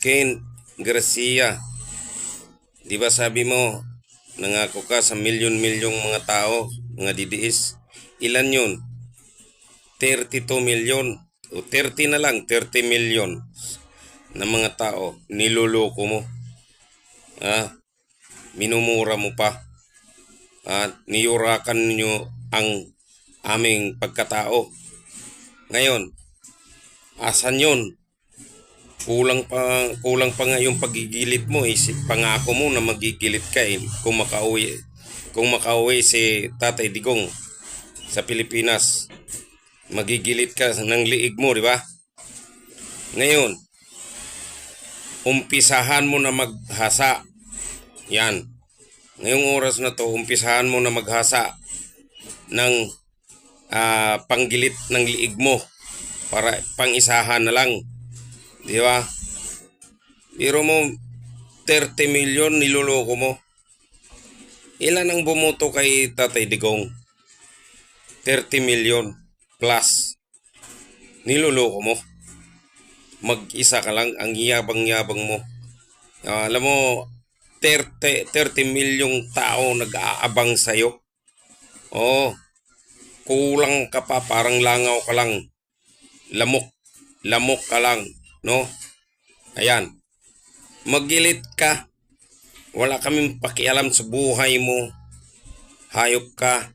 Ken Garcia. Di ba sabi mo, nangako ka sa milyon-milyong mga tao, mga DDS. Ilan yun? 32 milyon. O 30 na lang, 30 milyon na mga tao. Niloloko mo. Ah, minumura mo pa. At niyurakan nyo ang aming pagkatao. Ngayon, asan yun? Kulang pa, kulang pa nga yung pagigilid mo. Isip pangako mo na magigilit ka eh, kung makauwi. Kung makauwi si Tatay Digong sa Pilipinas, magigilit ka ng liig mo, di ba? Ngayon, umpisahan mo na maghasa. Yan. Ngayong oras na to, umpisahan mo na maghasa ng ah, panggilit ng liig mo para pangisahan na lang. Di ba? Biro mo, 30 milyon niloloko mo. Ilan ang bumoto kay Tatay Digong? 30 milyon plus. Niloloko mo. Mag-isa ka lang, ang yabang-yabang mo. Ah, alam mo, 30, 30 milyong tao nag-aabang sa'yo. Oo. Kulang ka pa, parang langaw ka lang. Lamok. Lamok ka lang. No? Ayan. Magilit ka. Wala kaming pakialam sa buhay mo. Hayop ka.